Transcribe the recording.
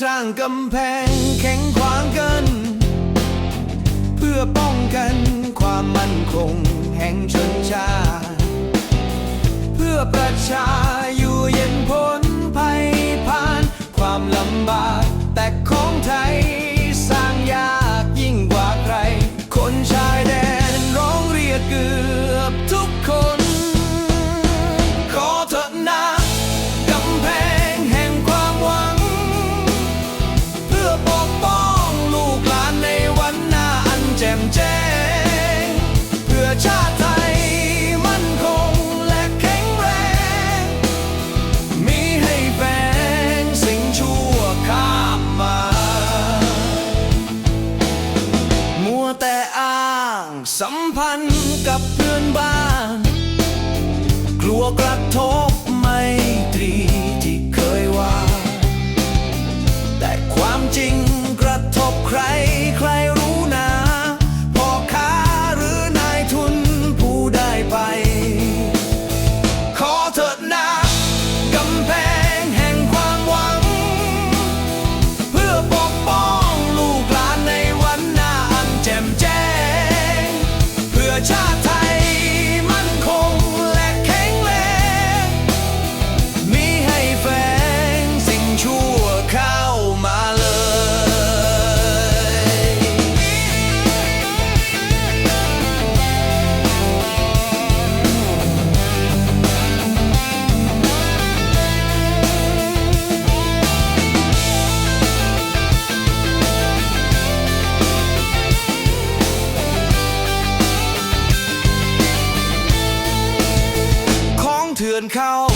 สร้างกำแพงแข็งขวางกัน เพื่อป้องกันความมั่นคงแห่งชนชาติเพื่อประชาอยู่ กับเพื่อนบ้าน กลัวกระทบ เถื่อนเข้า